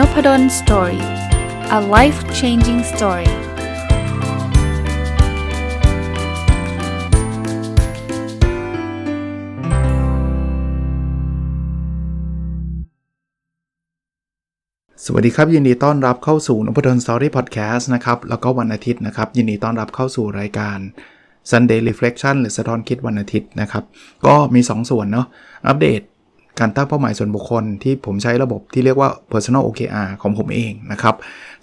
n o p ด d o สตอรี่ a life changing story สวัสดีครับ ยินดีต้อนรับเข้าสู่นพดลสตอรี่พอดแคสต์นะครับ แล้วก็วันอาทิตย์นะครับ ยินดีต้อนรับเข้าสู่รายการ Sunday Reflection หรือสะท้อนคิดวันอาทิตย์นะครับ ก็มี 2ส่วนเนาะอัปเดต การตั้งเป้าหมายส่วนบุคคลที่ผมใช้ระบบที่เรียกว่า personal OKR ของผมเองนะครับ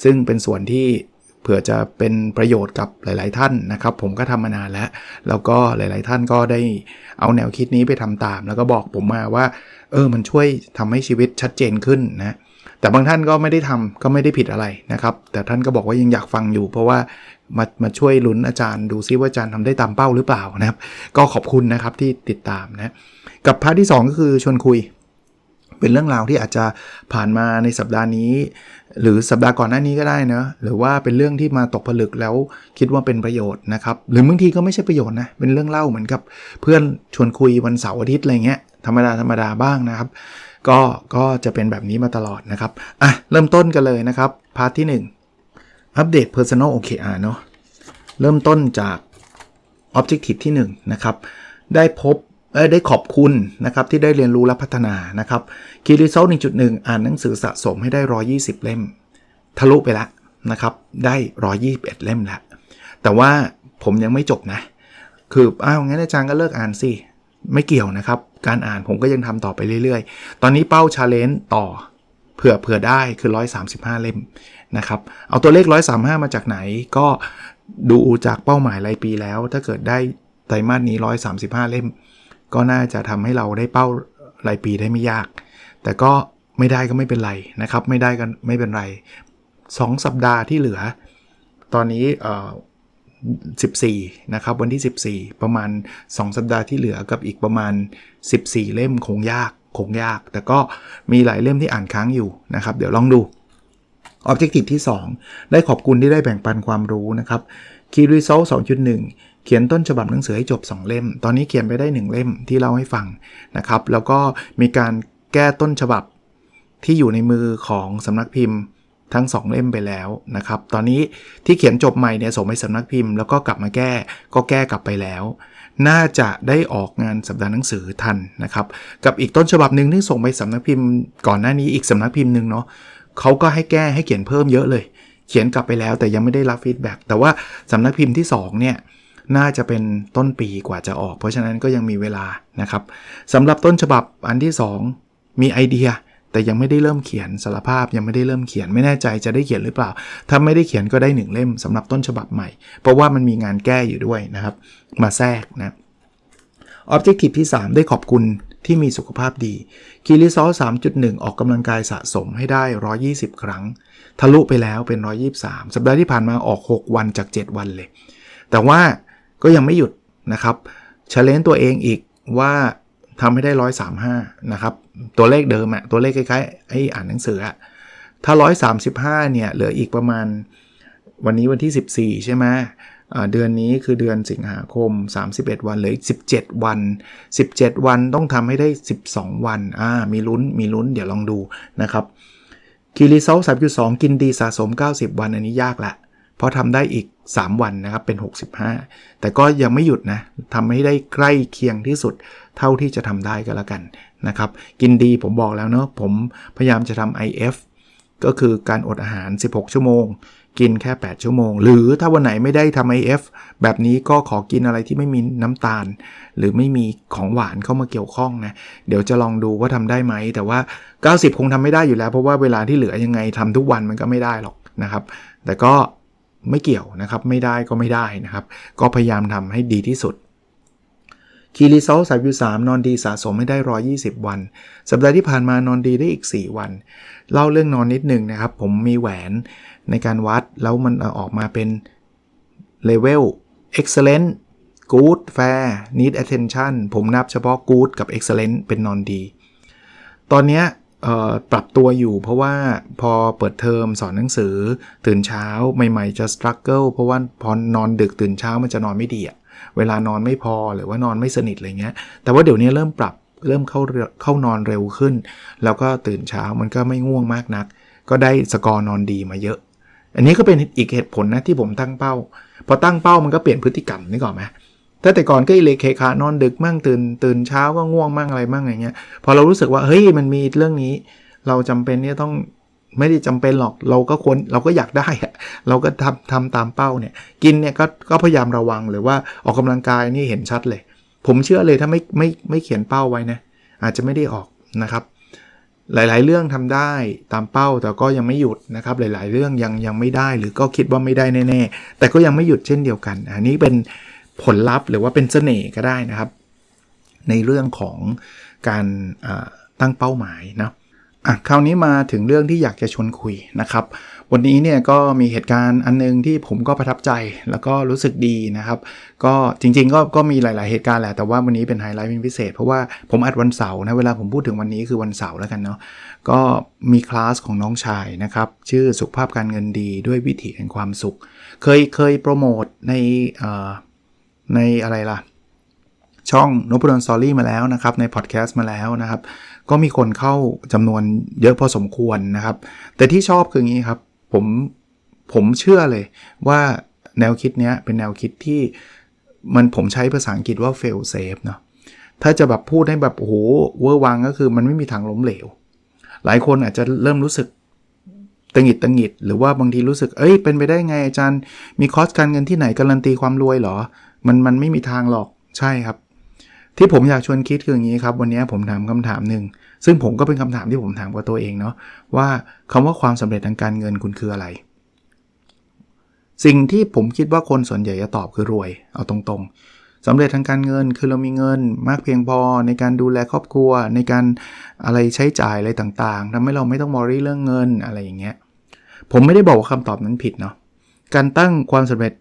ซึ่งเป็นส่วนที่เผื่อจะเป็นประโยชน์กับหลาย ๆ ท่านนะครับ ผมก็ทำมานานแล้ว แล้วก็หลาย ๆ ท่านก็ได้เอาแนวคิดนี้ไปทำตาม แล้วก็บอกผมมาว่า เออมันช่วยทำให้ชีวิตชัดเจนขึ้นนะแต่บางท่านก็ไม่ได้ทำก็ไม่ได้ผิดอะไรนะครับ แต่ท่านก็บอกว่ายังอยากฟังอยู่ เพราะว่า มามาช่วยลุ้นอาจารย์ดูซิว่าอาจารย์ทำได้ตามเป้าหรือเปล่านะครับ ก็ขอบคุณนะครับที่ติดตามนะกับพาร์ทที่ 2 ก็คือชวนคุย เป็นเรื่องราวที่อาจจะผ่านมาในสัปดาห์นี้ หรือสัปดาห์ก่อนหน้านี้ก็ได้นะหรือว่าเป็นเรื่องที่มาตกผลึกแล้วคิดว่าเป็นประโยชน์นะครับ หรือบางทีก็ไม่ใช่ประโยชน์นะเป็นเรื่องเล่าเหมือนกับเพื่อนชวนคุยวันเสาร์อาทิตย์อะไรเงี้ยธรรมดาธรรมดาบ้างนะครับ ก็ก็จะเป็นแบบนี้มาตลอดนะครับอะเริ่มต้นกันเลยนะครับพาร์ทที่ 1 อัปเดต Personal OKR เนาะเริ่มต้นจาก Objective ที่ 1 นะครับ ได้พบได้ขอบคุณนะครับที่ได้เรียนรู้และพัฒนานะครับคีรีโซล1.1 อ่านหนังสือสะสมให้ได้ 120 เล่ม ทะลุไปแล้วนะครับ ได้ 121 เล่มแล้วแต่ว่าผมยังไม่จบนะ คืออ้าวงั้นอาจารย์ก็เลิกอ่านสิ ไม่เกี่ยวนะครับ การอ่านผมก็ยังทำต่อไปเรื่อยๆ ตอนนี้เป้าชาเลนจ์ต่อเผื่อเผื่อได้คือ 135 เล่ม นะครับ เอาตัวเลข 135 มาจากไหนก็ดูจากเป้าหมายรายปีแล้ว ถ้าเกิดได้ไตรมาสนี้ 135 เล่ม ก็น่าจะทำให้เราได้เป้ารายปีได้ไม่ยาก แต่ก็ไม่ได้ก็ไม่เป็นไรนะครับ ไม่ได้ก็ไม่เป็นไร 2 สัปดาห์ที่เหลือ ตอนนี้เอ่อ14 นะครับ วันที่ 14 ประมาณ 2 สัปดาห์ที่เหลือกับอีกประมาณ 14 เล่มคงยากคงยาก แต่ก็มีหลายเล่มที่อ่านค้างอยู่นะครับ เดี๋ยวลองดู Objective ที่ 2 ได้ขอบคุณที่ได้แบ่งปันความรู้นะครับ Key Result 2.1 เขียนต้นฉบับหนังสือให้จบ 2 เล่ม ตอนนี้เขียนไปได้ 1 เล่มที่เล่าให้ฟังนะครับ แล้วก็มีการแก้ต้นฉบับที่อยู่ในมือของสำนักพิมพ์ทั้ง 2 เล่มไปแล้วนะครับ ตอนนี้ที่เขียนจบใหม่เนี่ยส่งไปสำนักพิมพ์แล้วก็กลับมาแก้ก็แก้กลับไปแล้ว น่าจะได้ออกงานสัปดาห์หนังสือทันนะครับ กับอีกต้นฉบับหนึ่งที่ส่งไปสำนักพิมพ์ก่อนหน้านี้อีกสำนักพิมพ์หนึ่งเนาะ เขาก็ให้แก้ให้เขียนเพิ่มเยอะเลย เขียนกลับไปแล้วแต่ยังไม่ได้รับฟีดแบ็กแต่ว่าสำนักพิมพ์ที่ 2 เนี่ย น่าจะเป็นต้นปีกว่าจะออก เพราะฉะนั้นก็ยังมีเวลานะครับสำหรับต้นฉบับอันที่ 2 มีไอเดียแต่ยังไม่ได้เริ่มเขียนสารภาพยังไม่ได้เริ่มเขียนไม่แน่ใจจะได้เขียนหรือเปล่า ถ้าไม่ได้เขียนก็ได้1เล่มสำหรับต้นฉบับใหม่ เพราะว่ามันมีงานแก้อยู่ด้วยนะครับ มาแทรกนะออบเจกตีฟที่ 3 ได้ขอบคุณ ที่มีสุขภาพดีคีรีซอส3.1 ออกกำลังกายสะสมให้ได้ 120 ครั้ง ทะลุไปแล้วเป็น 123 สัปดาห์ที่ผ่านมาออก 6 วันจาก 7 วันเลย แต่ว่าก็ยังไม่หยุดนะครับเชลเลนตัวเองอีกว่าทำให้ได้ 135 นะครับ ตัวเลขเดิมอะตัวเลขคล้ายๆไอ้อ่านหนังสืออะถ้า 135 เนี่ย เหลืออีกประมาณวันนี้วันที่ 14 ใช่ไหม เดือนนี้คือเดือนสิงหาคม 31 วันเหลืออีก 17 วัน 17 วันต้องทำให้ได้ 12 วันอ่ามีลุ้นมีลุ้นเดี๋ยวลองดูนะครับคีรีเซล3.2กินดีสะสม 90 วันอันนี้ยากละ เพราะทำได้อีก 3 วันนะครับเป็น 65 แต่ก็ยังไม่หยุดนะทำให้ได้ใกล้เคียงที่สุดเท่าที่จะทำได้ก็แล้วกันนะครับกินดีผมบอกแล้วเนาะผมพยายามจะทำ IF ก็คือการอดอาหาร 16 ชั่วโมง กินแค่ 8 ชั่วโมง หรือถ้าวันไหนไม่ได้ทำไอเอฟแบบนี้ก็ขอกินอะไรที่ไม่มีน้ำตาล หรือไม่มีของหวานเข้ามาเกี่ยวข้องนะ เดี๋ยวจะลองดูว่าทำได้ไหม แต่ว่า 90 คงทำไม่ได้อยู่แล้ว เพราะว่าเวลาที่เหลือยังไงทำทุกวันมันก็ไม่ได้หรอกนะครับ แต่ก็ไม่เกี่ยวนะครับ ไม่ได้ก็ไม่ได้นะครับ ก็พยายามทำให้ดีที่สุด คีรีเซลสายวิวสามนอนดีสะสมไม่ได้ 120 วัน สัปดาห์ที่ผ่านมานอนดีได้อีก 4 วัน เล่าเรื่องนอนนิดหนึ่งนะครับ ผมมีแหวนในการวัดแล้วมันออกมาเป็นเลเวล excellent good fair need attention ผมนับเฉพาะ good กับ excellent เป็นนอนดี ตอนนี้ปรับตัวอยู่เพราะว่าพอเปิดเทอมสอนหนังสือตื่นเช้าใหม่ ๆ จะสครัลเกิลเพราะว่าพอนอนดึกตื่นเช้ามันจะนอนไม่ดีอะ เวลานอนไม่พอหรือว่านอนไม่สนิทอะไรเงี้ย แต่ว่าเดี๋ยวนี้เริ่มปรับเริ่มเข้าเข้านอนเร็วขึ้น แล้วก็ตื่นเช้ามันก็ไม่ง่วงมากนัก ก็ได้สกอร์นอนดีมาเยอะ อันนี้ก็เป็นอีกเหตุผลนะที่ผมตั้งเป้า พอตั้งเป้ามันก็เปลี่ยนพฤติกรรมนี่ก่อนไหมถ้าแต่ก่อนก็อิเลเคคานอนดึกมั่งตื่นตื่นเช้าก็ง่วงมั่งอะไรมั่งอย่างเงี้ย พอเรารู้สึกว่าเฮ้ยมันมีเรื่องนี้ เราจำเป็นที่ต้อง ไม่ได้จำเป็นหรอกเราก็ควรเราก็อยากได้อะเราก็ทำทำตามเป้าเนี่ย กินเนี่ยก็ก็พยายามระวังหรือว่าออกกำลังกายนี่เห็นชัดเลย ผมเชื่อเลยถ้าไม่ไม่ไม่เขียนเป้าไว้นะอาจจะไม่ได้ออกนะครับ หลาย ๆ เรื่องทำได้ตามเป้าแต่ก็ยังไม่หยุดนะครับ หลาย ๆ เรื่องยังยังไม่ได้หรือก็คิดว่าไม่ได้แน่ๆแต่ก็ยังไม่หยุดเช่นเดียวกัน อันนี้เป็นผลลัพธ์หรือว่าเป็นเสน่ห์ก็ได้นะครับ ในเรื่องของการตั้งเป้าหมายนะ อะคราวนี้มาถึงเรื่องที่อยากจะชวนคุยนะครับ วันนี้เนี่ยก็มีเหตุการณ์อันนึงที่ผมก็ประทับใจแล้วก็รู้สึกดีนะครับ ก็จริงๆก็ก็มีหลายๆเหตุการณ์แหละแต่ว่าวันนี้เป็นไฮไลท์เป็นพิเศษ เพราะว่าผมอัดวันเสาร์นะเวลาผมพูดถึงวันนี้คือวันเสาร์แล้วกันเนาะก็มีคลาสของน้องชายนะครับชื่อสุขภาพการเงินดีด้วยวิถีแห่งความสุข เคยเคยโปรโมทในในอะไรล่ะ ช่องนพดลสตอรี่มาแล้วนะครับในพอดแคสต์มาแล้วนะครับ ก็มีคนเข้าจำนวนเยอะพอสมควรนะครับ แต่ที่ชอบคืออย่างนี้ครับ ผมผมเชื่อเลยว่าแนวคิดนี้เป็นแนวคิดที่มันผมใช้ภาษาอังกฤษว่า fail safe เนาะถ้าจะแบบพูดให้แบบโอ้โหเวอร์วังก็คือมันไม่มีทางล้มเหลว หลายคนอาจจะเริ่มรู้สึกตังหิดตังหิดหรือว่าบางทีรู้สึก เอ้ย เป็นไปได้ไงอาจารย์ มีคอสการเงินที่ไหนการันตีความรวยเหรอ มันมันไม่มีทางหรอก ใช่ครับ ที่ผมอยากชวนคิดคืออย่างนี้ครับ วันนี้ผมถามคำถามหนึ่งซึ่งผมก็เป็นคำถามที่ผมถามกับตัวเองเนาะว่าคำว่าความสำเร็จทางการเงินคุณคืออะไร สิ่งที่ผมคิดว่าคนส่วนใหญ่จะตอบคือรวย เอาตรงๆสำเร็จทางการเงินคือเรามีเงินมากเพียงพอในการดูแลครอบครัว ในการอะไรใช้จ่ายอะไรต่างๆทำให้เราไม่ต้องมอรี่เรื่องเงินอะไรอย่างเงี้ยผมไม่ได้บอกว่าคำตอบนั้นผิดเนาะการตั้งความสำเร็จ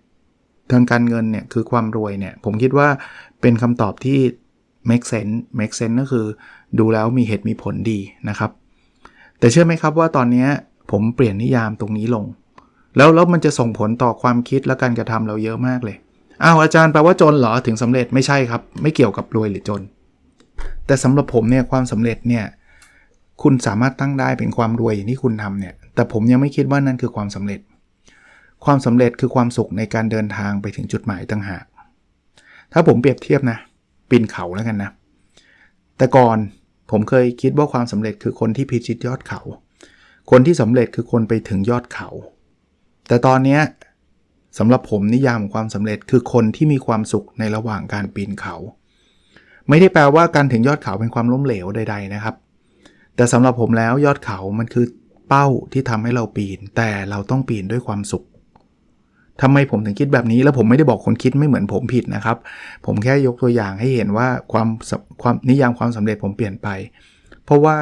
ทางการเงินเนี่ยคือความรวยเนี่ยผมคิดว่าเป็นคำตอบที่ make sense make sense ก็คือดูแล้วมีเหตุมีผลดีนะครับ แต่เชื่อไหมครับว่าตอนนี้ผมเปลี่ยนนิยามตรงนี้ลง แล้วแล้วมันจะส่งผลต่อความคิดและการกระทำเราเยอะมากเลยอ้าวอาจารย์แปลว่าจนเหรอถึงสำเร็จไม่ใช่ครับ ไม่เกี่ยวกับรวยหรือจน แต่สำหรับผมเนี่ยความสำเร็จเนี่ยคุณสามารถตั้งได้เป็นความรวยอย่างที่คุณทำเนี่ย แต่ผมยังไม่คิดว่านั่นคือความสำเร็จ ความสำเร็จคือความสุขในการเดินทางไปถึงจุดหมายต่างหาก ถ้าผมเปรียบเทียบนะ ปีนเขาแล้วกันนะ แต่ก่อนผมเคยคิดว่าความสำเร็จคือคนที่พิชิตยอดเขา คนที่สำเร็จคือคนไปถึงยอดเขา แต่ตอนนี้สำหรับผมนิยามของความสำเร็จคือคนที่มีความสุขในระหว่างการปีนเขา ไม่ได้แปลว่าการถึงยอดเขาเป็นความล้มเหลวใด ๆนะครับ แต่สำหรับผมแล้วยอดเขามันคือเป้าที่ทำให้เราปีน แต่เราต้องปีนด้วยความสุข ทำไมผมถึงคิดแบบนี้ แล้วผมไม่ได้บอกคนคิดไม่เหมือนผมผิดนะครับ ผมแค่ยกตัวอย่างให้เห็นว่าความความนิยามความสำเร็จผมเปลี่ยนไป เพราะว่า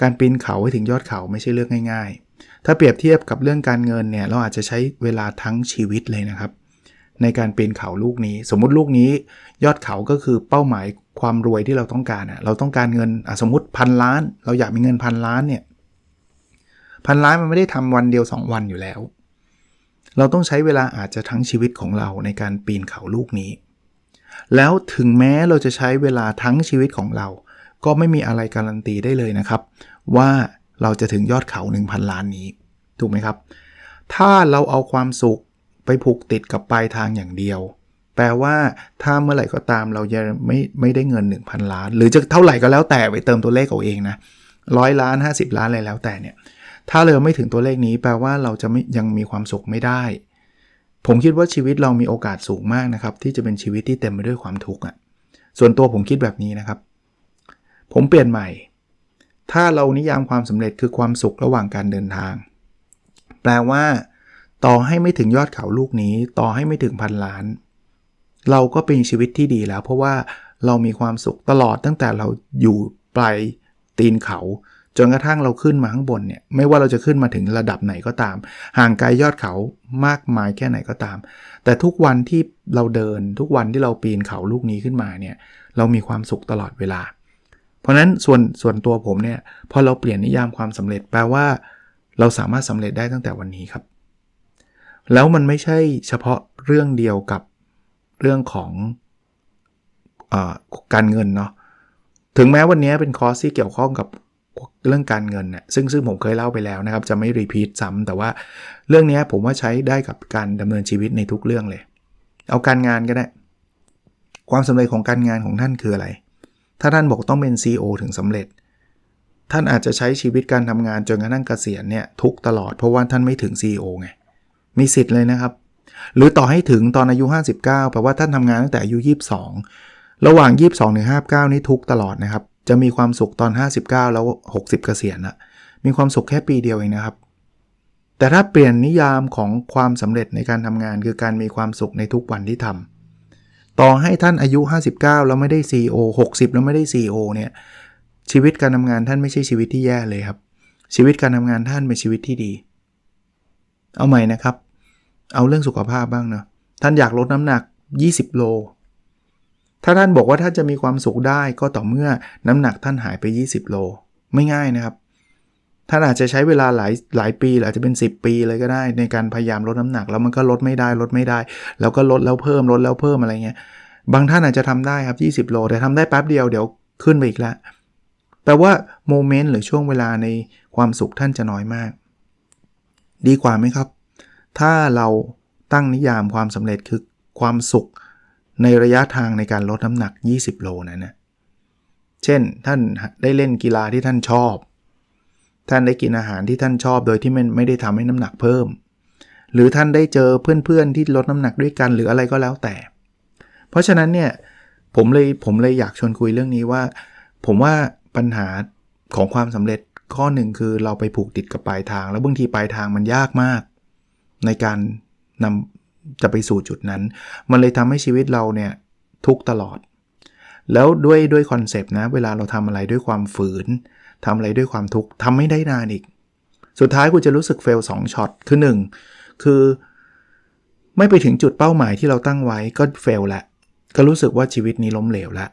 การปีนเขาให้ถึงยอดเขาไม่ใช่เรื่องง่ายๆ ถ้าเปรียบเทียบกับเรื่องการเงินเนี่ยเราอาจจะใช้เวลาทั้งชีวิตเลยนะครับ ในการปีนเขาลูกนี้ สมมุติลูกนี้ ยอดเขาก็คือเป้าหมายความรวยที่เราต้องการอะเราต้องการเงินสมมติพันล้าน เราอยากมีเงินพันล้านเนี่ยพันล้านมันไม่ได้ทำวันเดียว 2 วันอยู่แล้ว เราต้องใช้เวลาอาจจะทั้งชีวิตของเราในการปีนเขาลูกนี้ แล้วถึงแม้เราจะใช้เวลาทั้งชีวิตของเรา ก็ไม่มีอะไรการันตีได้เลยนะครับ ว่าเราจะถึงยอดเขา 1,000 ล้านนี้ ถูกไหมครับ ถ้าเราเอาความสุขไปผูกติดกับปลายทางอย่างเดียว แปลว่าถ้าเมื่อไหร่ก็ตามเราจะไม่ไม่ได้เงิน 1,000 ล้าน หรือจะเท่าไหร่ก็แล้วแต่ไปเติมตัวเลขเอาเองนะร้อยล้าน 50 ล้านอะไรแล้วแต่เนี่ย ถ้าเราไม่ถึงตัวเลขนี้แปลว่าเราจะไม่ยังมีความสุขไม่ได้ ผมคิดว่าชีวิตเรามีโอกาสสูงมากนะครับ ที่จะเป็นชีวิตที่เต็มไปด้วยความทุกข์อะส่วนตัวผมคิดแบบนี้นะครับ ผมเปลี่ยนใหม่ ถ้าเรานิยามความสำเร็จคือความสุขระหว่างการเดินทาง แปลว่า ต่อให้ไม่ถึงยอดเขาลูกนี้ ต่อให้ไม่ถึงพันล้าน เราก็เป็นชีวิตที่ดีแล้ว เพราะว่าเรามีความสุขตลอดตั้งแต่เราอยู่ปลายตีนเขา จนกระทั่งเราขึ้นมาข้างบนเนี่ยไม่ว่าเราจะขึ้นมาถึงระดับไหนก็ตาม ห่างไกลยอดเขามากมายแค่ไหนก็ตาม แต่ทุกวันที่เราเดินทุกวันที่เราปีนเขาลูกนี้ขึ้นมาเนี่ยเรามีความสุขตลอดเวลา เพราะนั้นส่วนส่วนตัวผมเนี่ยพอเราเปลี่ยนนิยามความสำเร็จแปลว่า เราสามารถสำเร็จได้ตั้งแต่วันนี้ครับ แล้วมันไม่ใช่เฉพาะเรื่องเดียวกับเรื่องของอการเงินเนาะถึงแม้วันนี้เป็นคอร์สที่เกี่ยวข้องกับ เรื่องการเงินเนี่ยซึ่งซึ่งผมเคยเล่าไปแล้วนะครับ จะไม่รีพีทซ้ำแต่ว่าเรื่องนี้ผมว่าใช้ได้กับการดำเนินชีวิตในทุกเรื่องเลย เอาการงานก็ได้ ความสำเร็จของการงานของท่านคืออะไร ถ้าท่านบอกต้องเป็น CEO ถึงสำเร็จ ท่านอาจจะใช้ชีวิตการทำงานจนกระทั่งเกษียณเนี่ยทุกตลอดเพราะว่าท่านไม่ถึง CEO ไงมีสิทธิ์เลยนะครับ หรือต่อให้ถึงตอนอายุ 59แปลว่าท่านทำงานตั้งแต่อายุ 22 ระหว่าง 22ถึง59 นี่ทุกตลอดนะครับ จะมีความสุขตอน 59 แล้ว 60 เกษียณละมีความสุขแค่ปีเดียวเองนะครับ แต่ถ้าเปลี่ยนนิยามของความสำเร็จในการทำงานคือการมีความสุขในทุกวันที่ทำต่อให้ท่านอายุ 59 แล้วไม่ได้ CEO 60 แล้วไม่ได้ CEO เนี่ยชีวิตการทำงานท่านไม่ใช่ชีวิตที่แย่เลยครับ ชีวิตการทำงานท่านเป็นชีวิตที่ดี เอาใหม่นะครับ เอาเรื่องสุขภาพบ้างเนาะท่านอยากลดน้ำหนัก 20 โล ถ้าท่านบอกว่าท่านจะมีความสุขได้ก็ต่อเมื่อน้ำหนักท่านหายไป 20 โล ไม่ง่ายนะครับ ท่านอาจจะใช้เวลาหลายหลายปีอาจจะเป็น 10 ปีเลยก็ได้ ในการพยายามลดน้ำหนักแล้วมันก็ลดไม่ได้ลดไม่ได้ แล้วก็ลดแล้วเพิ่มลดแล้วเพิ่มอะไรเงี้ยบางท่านอาจจะทำได้ครับ 20 โล แต่ทำได้แป๊บเดียวเดี๋ยวขึ้นไปอีกแล้วแปลว่าโมเมนต์หรือช่วงเวลาในความสุขท่านจะน้อยมาก ดีกว่าไหมครับ ถ้าเราตั้งนิยามความสำเร็จคือความสุข ในระยะทางในการลดน้ำหนัก 20 โลนั้นนะเช่นท่านได้เล่นกีฬาที่ท่านชอบ ท่านได้กินอาหารที่ท่านชอบโดยที่มันไม่ได้ทำให้น้ำหนักเพิ่ม หรือท่านได้เจอเพื่อนๆที่ลดน้ำหนักด้วยกันหรืออะไรก็แล้วแต่ เพราะฉะนั้นเนี่ยผมเลยผมเลยอยากชวนคุยเรื่องนี้ว่า ผมว่าปัญหาของความสำเร็จข้อหนึ่งคือเราไปผูกติดกับปลายทาง แล้วบางทีปลายทางมันยากมาก ในการนำ จะไปสู่จุดนั้น มันเลยทำให้ชีวิตเราเนี่ยทุกตลอด แล้วด้วยด้วยคอนเซปต์นะ เวลาเราทำอะไรด้วยความฝืนทำอะไรด้วยความทุกข์ทำไม่ได้นานอีก สุดท้ายคุณจะรู้สึกเฟลสองช็อต คือ 1 คือ ไม่ไปถึงจุดเป้าหมายที่เราตั้งไว้ก็เฟลละ ก็รู้สึกว่าชีวิตนี้ล้มเหลวแล้ว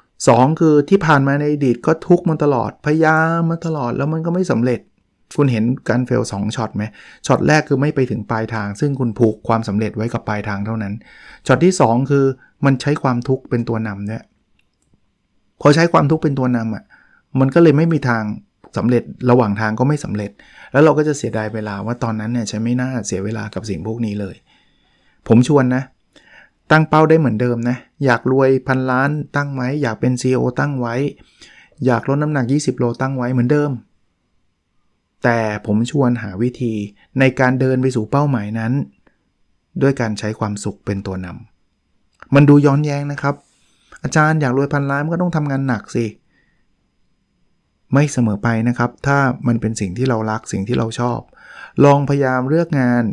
2คือที่ผ่านมาในอดีตก็ทุกมาตลอด พยายามมาตลอดแล้วมันก็ไม่สำเร็จ คุณเห็นการเฟลสองช็อตไหมช็อตแรกคือไม่ไปถึงปลายทาง ซึ่งคุณผูกความสำเร็จไว้กับปลายทางเท่านั้นช็อตที่ 2 คือมันใช้ความทุกข์เป็นตัวนำเนี่ยพอใช้ความทุกข์เป็นตัวนำอะมันก็เลยไม่มีทางสำเร็จระหว่างทางก็ไม่สำเร็จ แล้วเราก็จะเสียดายเวลาว่าตอนนั้นเนี่ยใช้ไม่น่าเสียเวลากับสิ่งพวกนี้เลย ผมชวนนะ ตั้งเป้าได้เหมือนเดิมนะ อยากรวยพันล้านตั้งไว้ อยากเป็น CEO ตั้งไว้ อยากลดน้ำหนัก 20 โลตั้งไว้เหมือนเดิม แต่ผมชวนหาวิธีในการเดินไปสู่เป้าหมายนั้น ด้วยการใช้ความสุขเป็นตัวนำมันดูย้อนแย้งนะครับ อาจารย์อยากรวยพันล้านก็ต้องทำงานหนักสิ ไม่เสมอไปนะครับ ถ้ามันเป็นสิ่งที่เรารักสิ่งที่เราชอบ ลองพยายามเลือกงาน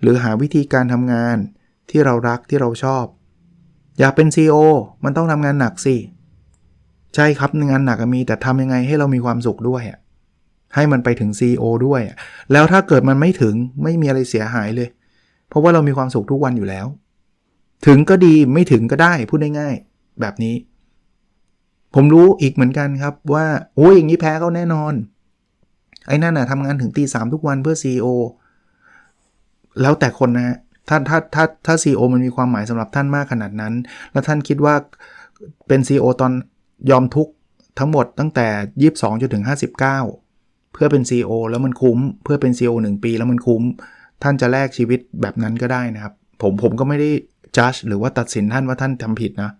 หรือหาวิธีการทำงานที่เรารักที่เราชอบ อยากเป็น CEO มันต้องทำงานหนักสิ ใช่ครับงานหนักมีแต่ทำยังไงให้เรามีความสุขด้วย ให้มันไปถึง CEO ด้วย แล้วถ้าเกิดมันไม่ถึงไม่มีอะไรเสียหายเลย เพราะว่าเรามีความสุขทุกวันอยู่แล้ว ถึงก็ดีไม่ถึงก็ได้พูดง่ายๆแบบนี้ ผมรู้อีกเหมือนกันครับว่าโอ้ยอย่างนี้แพ้เขาแน่นอน ไอ้นั่นน่ะทำงานถึงตีสามทุกวันเพื่อ CEO แล้วแต่คนนะถ้าถ้าถ้าถ้า CEO มันมีความหมายสำหรับท่านมากขนาดนั้น แล้วท่านคิดว่าเป็น CEO ตอนยอมทุกทั้งหมดตั้งแต่ 22จนถึง 59 เพื่อเป็น CEO แล้วมันคุ้ม เพื่อเป็น CEO 1 ปีแล้วมันคุ้ม ท่านจะแลกชีวิตแบบนั้นก็ได้นะครับ ผมผมก็ไม่ได้จัดหรือว่าตัดสินท่านว่าท่านทำผิดนะ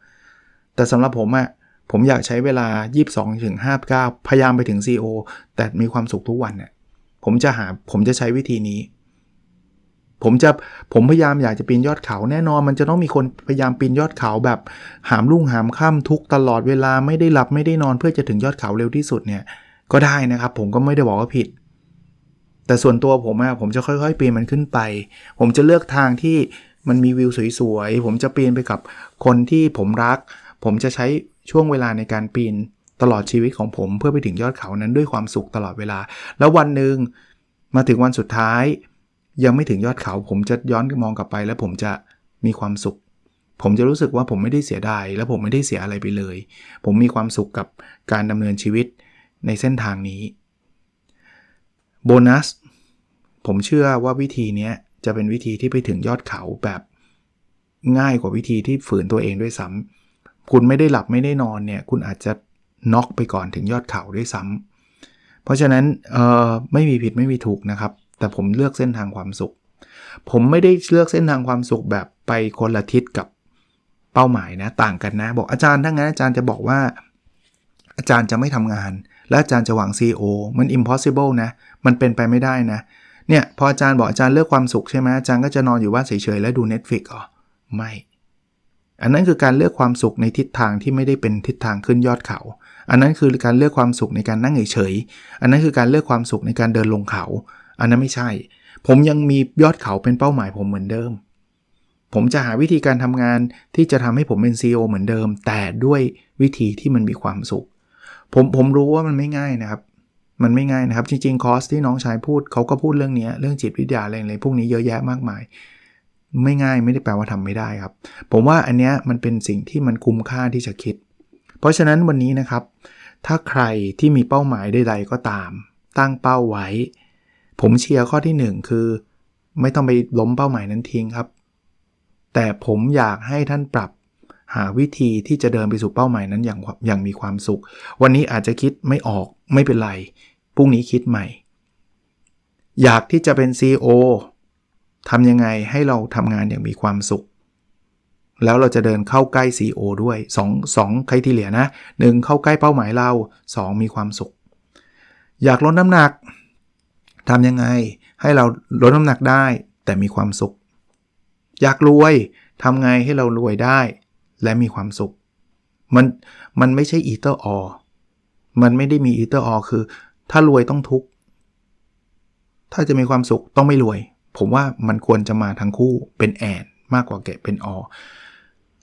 แต่สำหรับผมอะผมอยากใช้เวลา 22ถึง59 พยายามไปถึง CEO แต่มีความสุขทุกวันเนี่ยผมจะหาผมจะใช้วิธีนี้ ผมจะผมพยายามอยากจะปีนยอดเขาแน่นอน มันจะต้องมีคนพยายามปีนยอดเขาแบบหามลุ่งหามค่ำทุกตลอดเวลาไม่ได้หลับไม่ได้นอนเพื่อจะถึงยอดเขาเร็วที่สุดเนี่ย ก็ได้นะครับ ผมก็ไม่ได้บอกว่าผิด แต่ส่วนตัวผมอะผมจะค่อยๆปีนมันขึ้นไป ผมจะเลือกทางที่มันมีวิวสวยๆ ผมจะปีนไปกับคนที่ผมรัก ผมจะใช้ช่วงเวลาในการปีนตลอดชีวิตของผมเพื่อไปถึงยอดเขานั้นด้วยความสุขตลอดเวลา แล้ววันหนึ่งมาถึงวันสุดท้าย ยังไม่ถึงยอดเขา ผมจะย้อนมองกลับไป แล้วผมจะมีความสุข ผมจะรู้สึกว่าผมไม่ได้เสียดายและผมไม่ได้เสียอะไรไปเลย ผมมีความสุขกับการดำเนินชีวิต ในเส้นทางนี้โบนัสผมเชื่อว่าวิธีนี้จะเป็นวิธีที่ไปถึงยอดเขาแบบง่ายกว่าวิธีที่ฝืนตัวเองด้วยซ้ำคุณไม่ได้หลับไม่ได้นอนเนี่ย คุณอาจจะน็อกไปก่อนถึงยอดเขาด้วยซ้ำเพราะฉะนั้นเออไม่มีผิดไม่มีถูกนะครับ แต่ผมเลือกเส้นทางความสุข ผมไม่ได้เลือกเส้นทางความสุขแบบไปคนละทิศกับเป้าหมายนะ ต่างกันนะ บอกอาจารย์ถ้างั้นอาจารย์จะบอกว่า อาจารย์จะไม่ทำงาน และอาจารย์จะหวัง CEO มัน impossible นะ มันเป็นไปไม่ได้นะ เนี่ยพออาจารย์บอกอาจารย์เลือกความสุขใช่ไหมอาจารย์ก็จะนอนอยู่บ้านเฉยๆแล้วดู Netflix อ๋อไม่ อันนั้นคือการเลือกความสุขในทิศทางที่ไม่ได้เป็นทิศทางขึ้นยอดเขา อันนั้นคือการเลือกความสุขในการนั่งเฉยๆอันนั้นคือการเลือกความสุขในการเดินลงเขา อันนั้นไม่ใช่ ผมยังมียอดเขาเป็นเป้าหมายผมเหมือนเดิม ผมจะหาวิธีการทำงานที่จะทำให้ผมเป็น CEO เหมือนเดิม แต่ด้วยวิธีที่มันมีความสุข ผมผมรู้ว่ามันไม่ง่ายนะครับ มันไม่ง่ายนะครับ จริงๆคอร์สที่น้องชายพูดเขาก็พูดเรื่องนี้เรื่องจิตวิทยาอะไรอะไรพวกนี้เยอะแยะมากมาย ไม่ง่ายไม่ได้แปลว่าทำไม่ได้ครับ ผมว่าอันเนี้ยมันเป็นสิ่งที่มันคุ้มค่าที่จะคิด เพราะฉะนั้นวันนี้นะครับ ถ้าใครที่มีเป้าหมายใดๆก็ตาม ตั้งเป้าไว้ ผมเชียร์ข้อที่ 1 คือ ไม่ต้องไปล้มเป้าหมายนั้นทิ้งครับ แต่ผมอยากให้ท่านปรับ หาวิธีที่จะเดินไปสู่เป้าหมายนั้นอย่างอย่างมีความสุข วันนี้อาจจะคิดไม่ออกไม่เป็นไรพรุ่งนี้คิดใหม่ อยากที่จะเป็น CEO ทำยังไงให้เราทำงานอย่างมีความสุข แล้วเราจะเดินเข้าใกล้ CEO ด้วย2 2ใครที่เหลือนะ 1 เข้าใกล้เป้าหมายเรา 2 มีความสุข อยากลดน้ำหนักทำยังไงให้เราลดน้ำหนักได้แต่มีความสุข อยากรวยทำไงให้เรารวยได้ และมีความสุข มันมันไม่ใช่อีเตอร์ออมันไม่ได้มีอีเตอร์ออคือ ถ้ารวยต้องทุกข์ ถ้าจะมีความสุขต้องไม่รวย ผมว่ามันควรจะมาทั้งคู่เป็นแอนมากกว่าเกะเป็นออ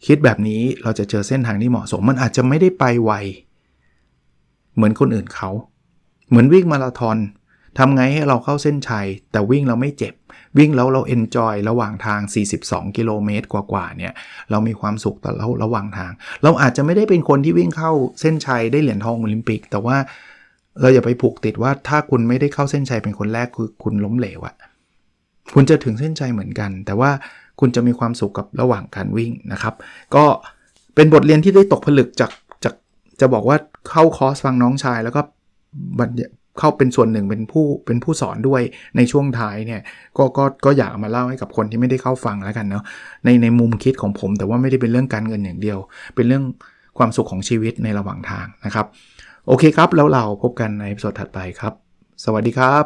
คิดแบบนี้เราจะเจอเส้นทางที่เหมาะสม มันอาจจะไม่ได้ไปไว เหมือนคนอื่นเขา เหมือนวิ่งมาราธอน ทำไงให้เราเข้าเส้นชัย แต่วิ่งเราไม่เจ็บ วิ่งแล้วเราเอนจอยระหว่างทาง 42 กิโลเมตรกว่าๆเนี่ยเรามีความสุขแต่เราระหว่างทาง เราอาจจะไม่ได้เป็นคนที่วิ่งเข้าเส้นชัยได้เหรียญทองโอลิมปิก แต่ว่าเราอย่าไปผูกติดว่าถ้าคุณไม่ได้เข้าเส้นชัยเป็นคนแรกคือคุณล้มเหลวอะคุณจะถึงเส้นชัยเหมือนกัน แต่ว่าคุณจะมีความสุขกับระหว่างการวิ่งนะครับ ก็เป็นบทเรียนที่ได้ตกผลึกจากจากจะบอกว่าเข้าคอร์สฟังน้องชายแล้วก็บรรย เข้าเป็นส่วนหนึ่งเป็นผู้เป็นผู้สอนด้วยในช่วงท้ายเนี่ยก็ก็ก็อยากมาเล่าให้กับคนที่ไม่ได้เข้าฟังแล้วกันเนาะในในมุมคิดของผม แต่ว่าไม่ได้เป็นเรื่องการเงินอย่างเดียว เป็นเรื่องความสุขของชีวิตในระหว่างทางนะครับ โอเคครับ แล้วเราพบกันในสดถัดไปครับ สวัสดีครับ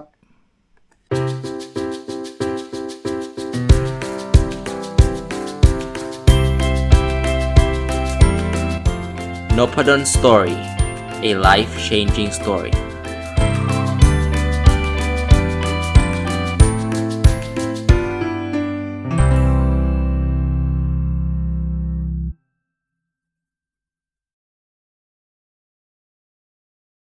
n o p a d o n Story, a life changing story.